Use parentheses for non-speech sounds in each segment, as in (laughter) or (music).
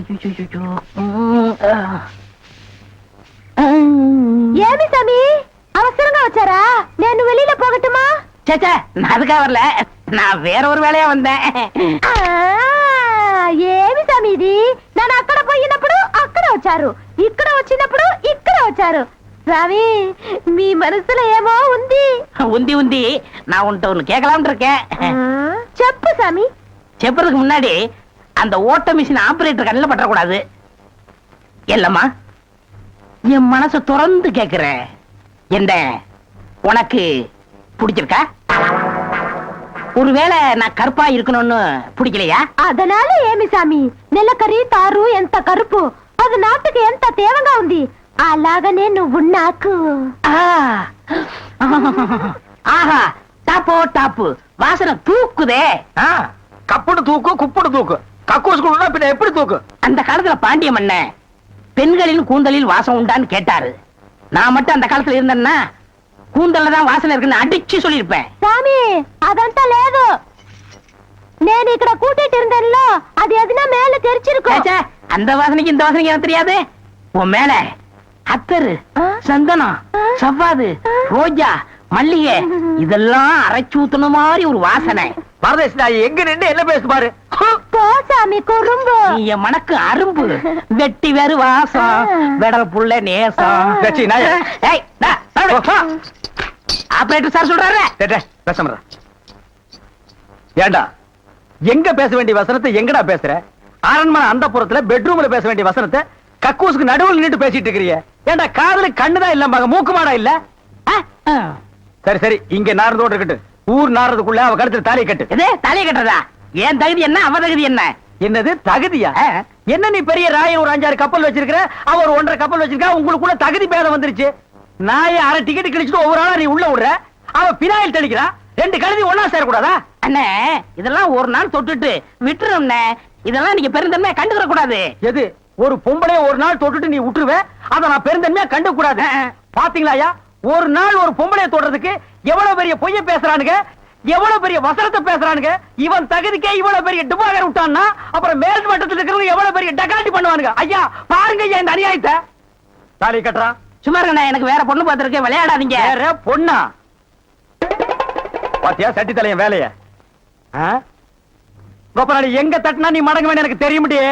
అయ్యయ్యయ్యో. మ్మ్, ఆ. మ్మ్. ఏమి సమీ అవసరంగా వచ్చారా నేను வெளியில போகட்டுமா ச்சே, ச்சே, நான் அதுக்காக வரல நான் வேற ஒரு வேலையா வந்தேன் ఆ, ఏమి సమీ ఇది నేను అక్కడ పోయినప్పుడు అక్కడ వచ్చారు ఇక్కడ వచ్చినప్పుడు ఇక్కడ వచ్చారు స్వామి మీ మనసులో ఏమో ఉంది உந்தி உந்தி நான் உன்கிட்ட ஒண்ணு கேட்கலாம்னு இருக்கேன் ఆ, చెప్పు సామి செப்புறதுக்கு முன்னாடி அந்த ஓட்ட மிஷின் ஆபரேட்டர் கண்ணில் பற்றக்கூடாது இல்லம்மா என் மனசை திறந்து கேக்குறேன் என்ன உனக்கு பிடிச்சிருக்கா ஒருவேளை நான் கருப்பா இருக்கணும்னு பிடிக்கலையா అదనాల ఏమి సామి నెలకరి తారు ఎంత కరుపు అది నాటుకు ఎంత తేవగా ఉంది అలాగనే నువ్వు నాకు ஆ. ஆஹா டாப்போ டாப்பு வாசனை தூக்குதே ஆ, கப்புடு தூக்கு குப்புடு தூக்கு கக்கூஸ் குழுனா பின்ன எப்படி தூக்கும் அந்த காலத்துல பாண்டிய மன்னன் பெண்களின் கூந்தலில் வாசம் உண்டான்னு கேட்டாரு. நான் மட்டும் அந்த காலத்துல இருந்தேன்னா கூந்தல்ல தான் வாசனை இருக்குன்னு அடிச்சு சொல்லியிருப்பேன். சாமி அదంతా లేదు నేను இக்கட கூட்டிட்டு இருந்தேன்ல அது எதுனா மேல தெரிச்சிருக்கும். அந்த வாசனைக்கு இந்த வாசனைக்கு எனக்கு தெரியாது. உன் மேல அத்தரு சந்தனம் சவ்வாது ரோஜா மல்லிகை இதெல்லாம் அரைச்சு ஊத்துன மாதிரி ஒரு வாசனை. பரதேசி நான் எங்க நின்று என்ன பேசு பாரு? ஹு! போ சாமி குறும்பு. நீ என் மனக்கு அரும்பு. வெட்டி வேறு வாசம். வெடல் புள்ள நேசம். ஆபரேட்டர் சார் சொல்றாரு. பேசாம. ஏண்டா எங்க பேச வேண்டிய வசனத்தை எங்கடா பேசுற? அரண்மனை அந்த புறத்துல பெட்ரூம்ல பேச வேண்டிய வசனத்தை கக்கூசுக்கு நடுவுல நின்று பேசிட்டு இருக்கிறிய. ஏண்டா காதுல கண்ணுதான் இல்ல மக மூக்கு மாடா இல்ல. சரி சரி இங்க நாரதோட இருக்கட்டும் ஊர் நாரதுக்குள்ள அவ கழுத்துல தாலி கட்டு. இது தலையை கட்டுறதா? என் தகுதி என்ன? அவ தகுதி என்ன? என்னது? தகுதியா. என்ன நீ பெரிய ராயன் ஒரு அஞ்சாறு கப்பல் வச்சிருக்கிற? அவ ஒரு ஒன்றரை கப்பல் வச்சிருக்கா? உங்களுக்குள்ள தகுதி பேதம் வந்துருச்சு. நாய அரை டிக்கெட் கிழிச்சிட்டு ஒவ்வொரு ஆளா நீ உள்ள விடுற. அவ பினாயில் தெளிக்கிறா. ரெண்டு கழுதி ஒன்னா சேரக்கூடாதா? அண்ணே இதெல்லாம் ஒரு நாள் தொட்டுட்டு விட்டுரும்ண்ணே. இதெல்லாம் நீங்க பெருந்தன்மையா கண்டுக்கிற கூடாது எது? ஒரு பொம்பளைய ஒரு நாள் தொட்டுட்டு நீ விட்டுருவ அத நான் பெருந்தன்மையா கண்டு கூடாது பாத்தீங்களா ஒரு நாள் ஒரு பொம்பளைய தொடுறதுக்கு எவ்வளவு பெரிய பொய்ய பேசுறானுங்க? எவ்வளவு பெரிய வசனத்தை பேசுறானுங்க? இவன் தகுதிக்கே இவ்வளவு பெரிய டுபாகர் விட்டான்னா அப்புறம் மேல் மட்டத்தில் இருக்கிறவங்க எவ்வளவு பெரிய டகாட்டி பண்ணுவானுங்க? ஐயா பாருங்க ஐயா இந்த அநியாயத்தை. தாலி கட்டுறான் சும்மா இருக்கண்ணே எனக்கு வேற பொண்ணு பார்த்திருக்கேன் விளையாடாதீங்க. வேற பொண்ணா? பாத்தியா சட்டி தலையன் வேலைய கோபராணி எங்க தட்டினா நீ மடங்க எனக்கு தெரிய முடியே.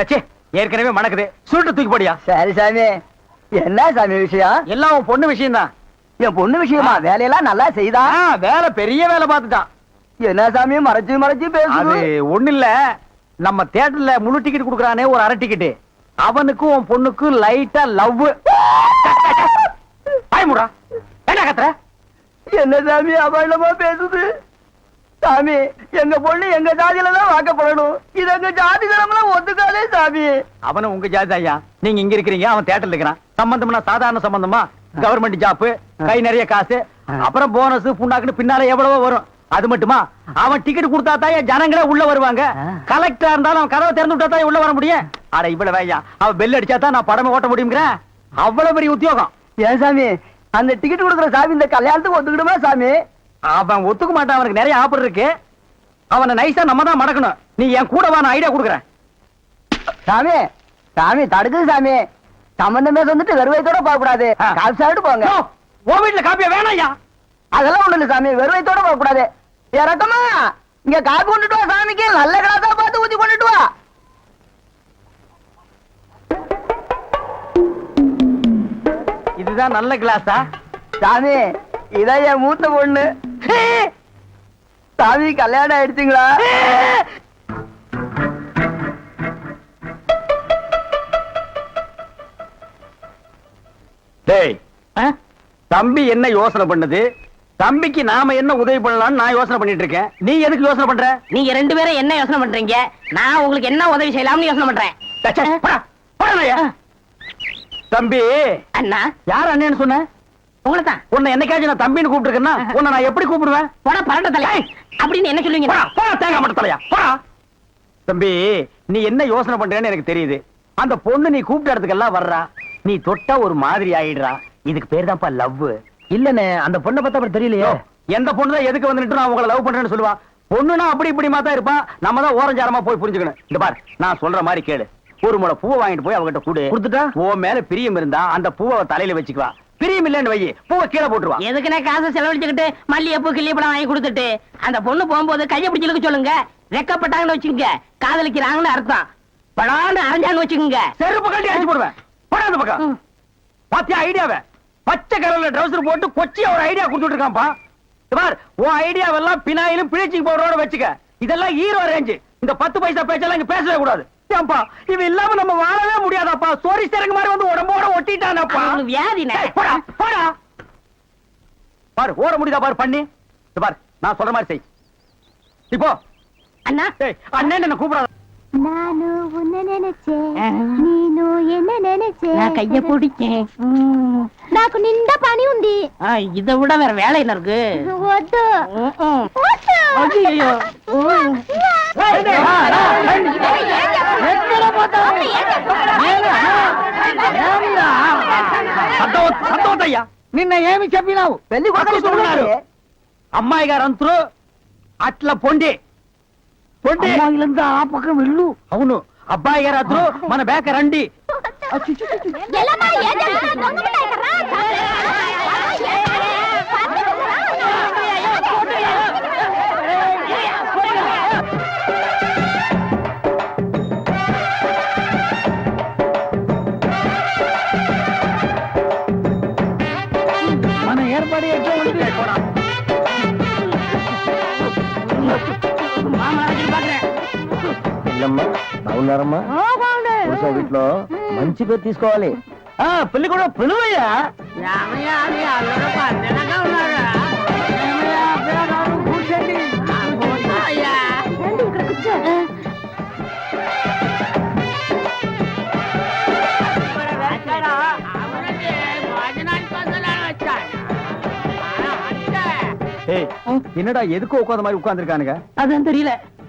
ஏற்கனவே மணக்குது. சுருட்டு தூக்கி போடியா? சரி சாமி. என்ன சாமி விஷயம்? எல்லாம் உன் பொண்ணு விஷயம் தான் என் பொண்ணு விஷயமா? வேலையெல்லாம் நல்லா செய்தா? வேலை பெரிய வேலை பார்த்துட்டான். என்ன சாமி மறைச்சு மறைச்சு பேசுது? ஒண்ணு இல்ல நம்ம தியேட்டர்ல முழு டிக்கெட் குடுக்கறானே ஒரு அரை டிக்கெட் அவனுக்கும் உன் பொண்ணுக்கும் லைட்டா லவ் பயமுடா என்ன கத்துற? என்ன சாமி பேசுது? சாமி எங்க பொண்ணு எங்க ஜாதியில தான் வாக்கப்படணும். இது எங்க ஜாதி தரம்லாம் ஒத்துக்காதே சாமி. அவனும் உங்க ஜாதி ஐயா. நீங்க இங்க இருக்கிறீங்க அவன் தியேட்டர்ல இருக்கிறான். சம்பந்தம்னா சாதாரண சம்பந்தமா? கவர்மெண்ட் ஜாப் கை நிறைய காசு அப்புறம் போனஸ் புண்ணாக்குன்னு பின்னால எவ்வளவோ வரும். அது மட்டுமா? அவன் டிக்கெட் கொடுத்தா தான் ஜனங்களே உள்ள வருவாங்க. கலெக்டரா இருந்தாலும் அவன் கதவை திறந்து விட்டா தான் உள்ள வர முடியும். அட இவ்வளவு ஐயா. அவன் பெல் அடிச்சா தான் நான் படமே ஓட்ட முடியுங்கிறேன் அவ்வளவு பெரிய உத்தியோகம். ஏன் சாமி? அந்த டிக்கெட் கொடுக்குற சாமி இந்த கல்யாணத்துக்கு ஒத்துக்கிடுமா சாமி? அவன் ஒத்துக்க மாட்டான் அவனுக்கு நிறைய ஆஃபர் இருக்கு. அவனை நைஸா நம்ம தான் மடக்கணும். நீ என் கூட நான் ஐடியா கொடுக்குறேன். சாமி சாமி தடுக்குது சாமி. சம்பந்தமே வந்துட்டு வெறுவைத்தோட போக கூடாது. கால் சாப்பிட்டு போங்க. உன் வீட்டுல காப்பியா வேணாம்யா? அதெல்லாம் ஒண்ணு இல்ல சாமி வெறுவைத்தோட போக கூடாது இறக்கமா இங்க காப்பி கொண்டுட்டு வா சாமிக்கு. நல்ல கிளாஸா பார்த்து ஊத்தி கொண்டுட்டு வா. இதுதான் நல்ல கிளாஸா? சாமி இதான் என் மூத்த பொண்ணு. சாமி கல்யாணம் ஆயிடுச்சுங்களா? தம்பி என்ன யோசனை பண்ணுது? தம்பிக்கு நாம என்ன உதவி பண்ணலாம்னு நான் யோசனை பண்ணிட்டு இருக்கேன். நீ எதுக்கு யோசனை பண்ற? நீங்க ரெண்டு பேரும் என்ன யோசனை பண்றீங்க? நான் உங்களுக்கு என்ன உதவி செய்யலாம்னு யோசனை பண்றேன். தம்பி. அண்ணா. யார் அண்ணன்னு சொன்ன? உங்களை தான் உன்னை என்னைக்காச்சும் நான் தம்பின்னு கூப்பிட்டுருக்கேன்னா உன்னை நான் எப்படி கூப்பிடுவேன்? போட பரட்ட தலை. அப்படின்னு என்ன சொல்லுவீங்க? போடா, தேங்காய் மட்டும் தலையா? போடா. தம்பி நீ என்ன யோசனை பண்றேன்னு எனக்கு தெரியுது. அந்த பொண்ணு நீ கூப்பிட்ட இடத்துக்கெல்லாம் வர்றா. நீ தொட்டா ஒரு மாதிரி ஆயிடுறா. இதுக்கு பேர் தான்ப்பா லவ் இல்லண்ணே அந்த பொண்ணை பார்த்தா அப்புறம் தெரியலையே. எந்த பொண்ணு தான் எதுக்கு வந்துட்டு நான் உங்களை லவ் பண்றேன்னு சொல்லுவா? பொண்ணுனா அப்படி இப்படிமா தான் இருப்பான் நம்ம தான் ஓரஞ்சாரமா போய் புரிஞ்சுக்கணும். இந்த பார் நான் சொல்ற மாதிரி கேளு. ஒரு முளை பூவை வாங்கிட்டு போய் அவகிட்ட கொடு. கொடுத்துட்டா? ஓ மேல பிரியம் இருந்தா அந்த பூவை தலையில வச்சுக்குவா. பிரியம் இல்லைன்னு வை பூவை கீழே போட்டுருவா. எதுக்குனே காசை செலவழிச்சுக்கிட்டு மல்லிகைப்பூ கிள்ளிப்பழம் வாங்கி கொடுத்துட்டு? அந்த பொண்ணு போகும்போது கையை பிடிச்சிருக்க சொல்லுங்க. ரெக்கப்பட்டாங்கன்னு வச்சுக்கோங்க. காதலிக்கிறாங்கன்னு அர்த்தம். படான்னு அரைஞ்சான்னு வச்சுக்கோங்க. செருப்பு கட்டி அடிச்சு போடுவேன். போடா அந்த பக்கம். பாத்தியா ஐடியாவை? பச்சை கலர்ல ட்ரவுசர் போட்டு கொச்சியா ஒரு ஐடியா கொடுத்துட்டு இருக்கான்ப்பா பார் உன் ஐடியாவெல்லாம் பினாயிலும் பிளீச்சிங் பவுடரோட வச்சுக்க. இதெல்லாம் ஹீரோ ரேஞ்சு இந்த பத்து பைசா பேச்செல்லாம் இங்க பேசவே கூடாது. ஏன்பா இவன் இல்லாம நம்ம வாழவே முடியாதாப்பா. சோரி சரங்கு மாதிரி வந்து உடம்போட ஒட்டிட்டானப்பா. ஏய், போடா போடா. பாரு ஓட முடியுதா பாரு பண்ணி? பார் நான் சொல்ற மாதிரி செய். இப்போ அண்ணா. அண்ணன் என்ன கூப்பிடாத? நானு உன்ன நினைச்சேன் ನೀನು என்ன நினைச்சே நான் கைய பிடிச்சேன் ம். నాకు నిండా పని ఉంది ஆ, இதை விட வேற வேலை என்ன இருக்கு వద్దు ம், ம். వద్దు. ஐயையோ. ம். ஏய், டேய், வா, வா, வா. సంతోష్ సంతోష్ అయ్యా నిన్న ఏమి చెప్పినావు పెళ్లి అక్కడ చూడన్నారు. అమ్మాయి గారు అంతరు అట్లా పొండి పొండి అమ్మాయిలంతా ఆ పక్క వెళ్ళు. అవును. అబ్బాయి గారు అద్దరు. మన బేక రండి. బాగున్నారమ్మా ఓ, బాగుండు. పురుష వీటిలో మంచి పేరు తీసుకోవాలి ఆ పెళ్లి కూడా పిలువయ్యా ఏమయ్యా, అది అల్లరి పద్దెనగా ఉన్నారా? ఆ, కూర్చోయ్యా. రండి, ఇక్కడ కూర్చో. అవునండి, భోజనానికి వదలని వచ్చాను. ఆ, అంతే. ஏய் என்னடா எதுக்கு உட்காந்த மாதிரி உட்கார்ந்துருக்கானுங்க அதான் தெரியல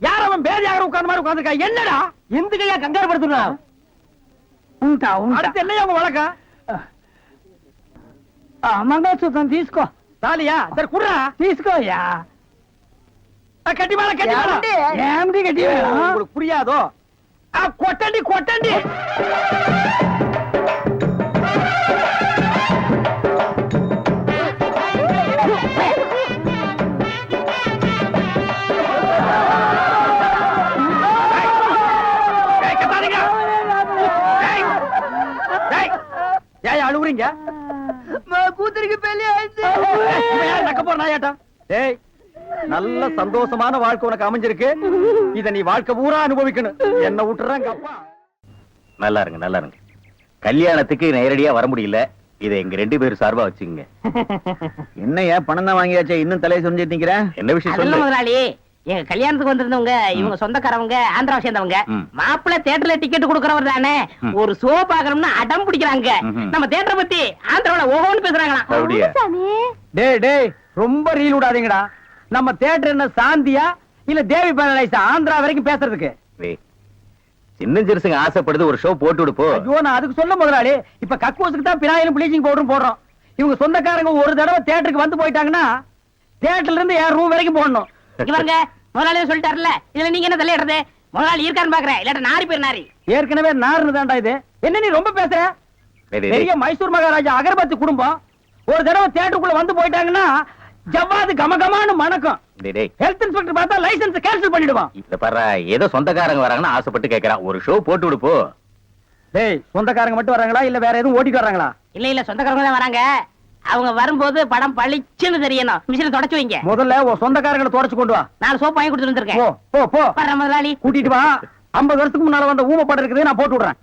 யார் அவன் பேதியாக உட்கார்ந்த மாதிரி உட்கார்ந்துருக்கா என்னடா ఎందుకయ్యా కంగారు పడుతున్నావు ఉంటా ఉంటా அடுத்து என்னையா உங்க வழக்கம் మంగళసూత్రం తీసుకో தாலியா சரி குடுறா తీసుకోయ్యా ஆ, கட்டி மேல கட்டி மேல ஏன்டி? ఏమిటి గట్టి உங்களுக்கு புரியாதோ ஆ, ஏய், அழுவுறீங்க మా కూతురికి పెళ్లి అయింది இவன் யார் நக்க போற நாயாட்டம் ஏய் நல்ல சந்தோஷமான வாழ்க்கை உனக்கு அமைஞ்சிருக்கு இத நீ வாழ்க்கை பூரா அனுபவிக்கணும் என்ன விட்டுறாங்க அப்பா நல்லா இருங்க நல்லா இருங்க கல்யாணத்துக்கு நேரடியா வர முடியல இதை எங்க ரெண்டு பேரும் சார்பா வச்சுங்க (laughs) என்னய்யா பணம் தான் வாங்கியாச்சே இன்னும் தலையை சொரிஞ்சிட்டு நிக்கிறேன் என்ன விஷயம் அதெல்லாம் சொல்லு முதலாளி எங்க கல்யாணத்துக்கு வந்திருந்தவங்க இவங்க சொந்தக்காரவங்க ஆந்திராவை சேர்ந்தவங்க. மாப்பிள்ளை தியேட்டர்ல டிக்கெட் கொடுக்கறவர் தானே. ஒரு ஷோ பாக்கணும்னு அடம் பிடிக்கிறாங்க. நம்ம தியேட்டரை பத்தி ஆந்திராவுல ஓஹோன்னு பேசுறாங்களாம். டேய் டேய் ரொம்ப ரீல் விடாதீங்கடா. நம்ம தியேட்டர் என்ன சாந்தியா இல்ல தேவி பேரலைஸா ஆந்திரா வரைக்கும் பேசுறதுக்கு. சின்ன சிறுசுங்க ஆசைப்படுது ஒரு ஷோ போட்டு விடு போ. ஐயோ நான் அதுக்கு சொல்ல முதலாளி இப்ப கக்கூசுக்கு தான் பினாயிலும் ப்ளீச்சிங் பவுடரும் போடுறோம். இவங்க சொந்தக்காரங்க ஒரு தடவை தியேட்டருக்கு வந்து போயிட்டாங்கன்னா தியேட்டர்ல இருந்து என் ரூம் வரைக்கும் போடணும்? இவங்க முதலாளியே சொல்லிட்டாருல இதுல நீங்க என்ன தலையிடுறது? முதலாளி இருக்கான்னு பாக்குறேன். இல்லாட்ட நாரி பேர் நாரி. ஏற்கனவே நார்னு தான்டா இது. என்ன நீ ரொம்ப பேசுற? டேய், டேய், பெரிய. மைசூர் மகாராஜா அகர்பத்தி குடும்பம். ஒரு தடவை தியேட்டருக்குள்ள வந்து போயிட்டாங்கன்னா ஜவ்வாது கமகமான்னு மணக்கும். டேய், டேய். ஹெல்த் இன்ஸ்பெக்டர் பார்த்தா லைசென்ஸ் கேன்சல் பண்ணிடுவான். இத பாரு ஏதோ சொந்தக்காரங்க வராங்கன்னு ஆசைப்பட்டு கேக்குறான். ஒரு ஷோ போட்டு விடுப்போ டேய் சொந்தக்காரங்க மட்டும் வராங்களா? இல்ல வேற எதுவும் ஓட்டிட்டு வராங்களா? இல்ல இல்ல சொந்தக்காரங்க தான் வராங்க. அவங்க வரும்போது படம் பளிச்சுன்னு தெரியணும். மிஷினை தொடச்சு வைங்க. முதல்ல உன் சொந்தக்காரங்களை தொடச்சு கொண்டு வா. நாலு சோப்பு வாங்கி கொடுத்துட்டு வந்திருக்கேன். போ போ முதலாளி. கூட்டிட்டு வா. ஐம்பது வருஷத்துக்கு முன்னால வந்த ஊம படம் இருக்குது நான் போட்டு விடுறேன்.